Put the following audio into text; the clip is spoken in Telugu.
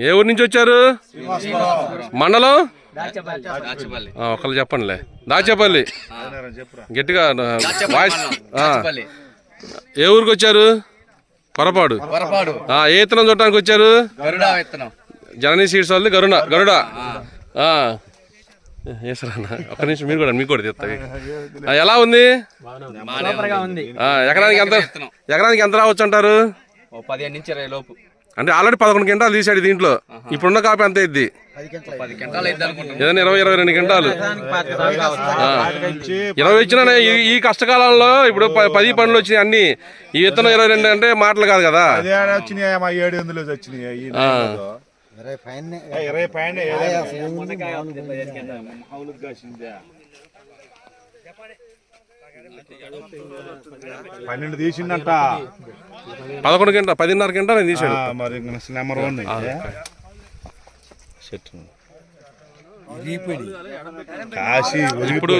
ఏ ఊరు నుంచి వచ్చారు? మండలం? ఒకళ్ళు చెప్పండిలే. దాచేపల్లి. గట్టిగా వాయిస్. ఏ ఊరికి వచ్చారు? పొరపాడు. పొరపాడు. ఆ, ఏ ఇత్తనం చూడటానికి వచ్చారు? జననీ సీడ్స్ వాళ్ళది గరుడ గరుడ. ఒక్క నిమిషం మీరు కూడా మీకు కూడా తెస్తాయి ఎలా ఉంది? ఎకరానికి ఎంత. ఎకరానికి ఎంత రావచ్చు అంటారు? ఓ పదిహేను నుంచి ఇరవై లోపు. అంటే ఆల్రెడీ పదకొండు గంటలు తీసాడు దీంట్లో. ఇప్పుడున్న కాపీ ఎంత ఇద్ది పది గంటలు అయితే అనుకుంటున్నాం. ఏదైనా ఇరవై ఇరవై రెండు గంటలు. ఆ. ఇరవై ఇచ్చినా ఈ- కష్టకాలంలో ఇప్పుడు ప- పది పనులు వచ్చినాయి అన్ని. ఈ విత్తనం ఇరవై రెండు అంటే మాటలు కాదు కదా. అదే వచ్చినాయి మా ఏడు వందలు వచ్చినాయి ఈ నెలలో. ఏ, ఇరవై పైన పన్నెండు తీసిండంట పదకొండు గంట పదిన్నర గంట నేను తీసాడు ఆ, మరి నెంబర్ వన్ చెట్టు కాశీ ఇప్పుడు- ఇప్పుడు